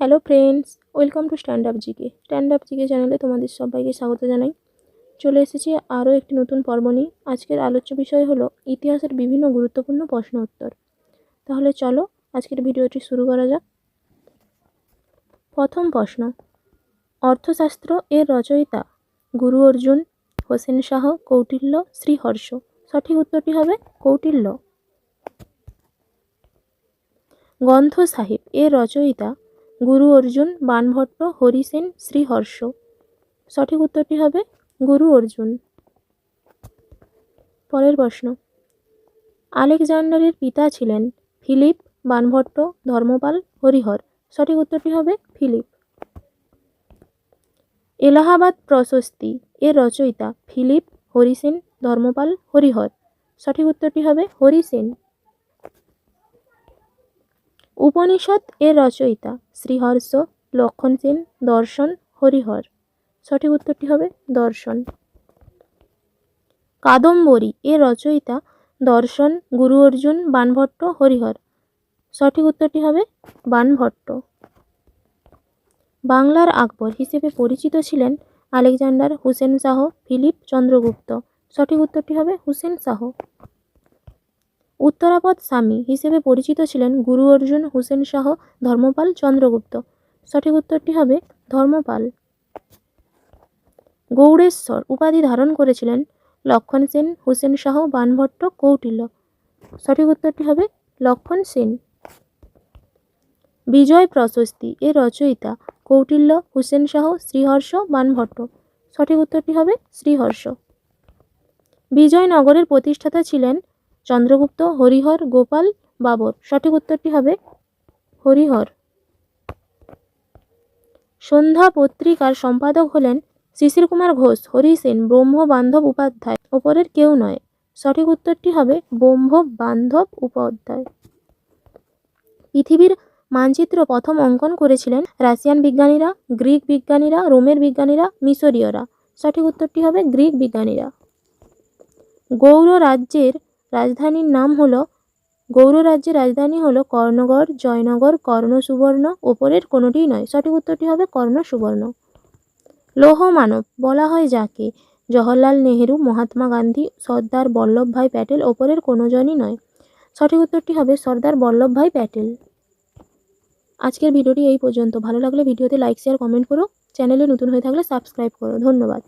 Hello friends, welcome to stand up GK. Stand up GK চ্যানেলে তোমাদের সবাইকে স্বাগত জানাই। চলে এসেছি আরও একটি নতুন পর্ব নিয়ে। আজকের আলোচ্য বিষয় হলো ইতিহাসের বিভিন্ন গুরুত্বপূর্ণ প্রশ্ন উত্তর। তাহলে চলো আজকের ভিডিওটি শুরু করা যাক। প্রথম প্রশ্ন, অর্থশাস্ত্র এর রচয়িতা গুরু অর্জুন হোসেন শাহ কৌটিল্য শ্রীহর্ষ সঠিক উত্তরটি হবে কৌটিল্য। গ্রন্থ সাহিব এর রচয়িতা গুরু অর্জুন, বানভট্ট হরিসেন শ্রীহর্ষ সঠিক উত্তরটি হবে গুরু অর্জুন। পরের প্রশ্ন। আলেকজান্ডারের পিতা ছিলেন ফিলিপ বানভট্ট ধর্মপাল হরিহর। সঠিক উত্তরটি হবে ফিলিপ। এলাহাবাদ প্রশস্তি এর রচয়িতা ফিলিপ হরিসেন ধর্মপাল হরিহর। সঠিক উত্তরটি হবে হরিসেন উপনিষদ এর রচয়িতা শ্রীহর্ষ লক্ষণ সেন দর্শন, হরিহর। সঠিক উত্তরটি হবে দর্শন। কাদম্বরী এর রচয়িতা দর্শন, গুরু অর্জুন, বানভট্ট, হরিহর। সঠিক উত্তরটি হবে বানভট্ট। বাংলার আকবর হিসেবে পরিচিত ছিলেন আলেকজান্ডার হুসেন শাহ ফিলিপ চন্দ্রগুপ্ত। সঠিক উত্তরটি হবে হুসেন শাহ। উত্তরাপদ স্বামী হিসেবে পরিচিত ছিলেন গুরু অর্জুন হুসেন শাহ ধর্মপাল চন্দ্রগুপ্ত। সঠিক উত্তরটি হবে ধর্মপাল। গৌড়েশ্বর উপাধি ধারণ করেছিলেন লক্ষণ সেন, হুসেন শাহ, বানভট্ট, কৌটিল্য। সঠিক উত্তরটি হবে লক্ষণ সেন। বিজয় প্রশস্তি এর রচয়িতা কৌটিল্য, হুসেন শাহ, শ্রীহর্ষ, বানভট্ট। সঠিক উত্তরটি হবে শ্রীহর্ষ। বিজয়নগরের প্রতিষ্ঠাতা ছিলেন চন্দ্রগুপ্ত, হরিহর, গোপাল, বাবর। সঠিক উত্তরটি হবে হরিহর। সন্ধ্যা পত্রিকার সম্পাদক হলেন শিশির কুমার ঘোষ, হরি সেন, ব্রহ্ম বান্ধব উপাধ্যায়, ওপরের কেউ নয়। সঠিক উত্তরটি হবে ব্রহ্ম বান্ধব উপাধ্যায়। পৃথিবীর মানচিত্র প্রথম অঙ্কন করেছিলেন রাশিয়ান বিজ্ঞানীরা, গ্রিক বিজ্ঞানীরা, রোমের বিজ্ঞানীরা, মিশরীয়রা। সঠিক উত্তরটি হবে গ্রিক বিজ্ঞানীরা। গৌর রাজ্যের রাজধানীর নাম হলো গৌর রাজ্যের রাজধানী হলো কর্ণগড়, জয়নগর কর্ণ সুবর্ণ ওপরের কোনোটিই নয়। সঠিক উত্তরটি হবে কর্ণ সুবর্ণ লৌহ মানব বলা হয় যাকে। জওহরলাল নেহেরু, মহাত্মা গান্ধী, সর্দার বল্লভভাই প্যাটেল ওপরের কোনো জনই নয়। সঠিক উত্তরটি হবে সর্দার বল্লভভাই প্যাটেল। আজকের ভিডিওটি এই পর্যন্ত। ভালো লাগলে ভিডিওতে লাইক, শেয়ার, কমেন্ট করো। চ্যানেলে নতুন হয়ে থাকলে সাবস্ক্রাইব করো। ধন্যবাদ।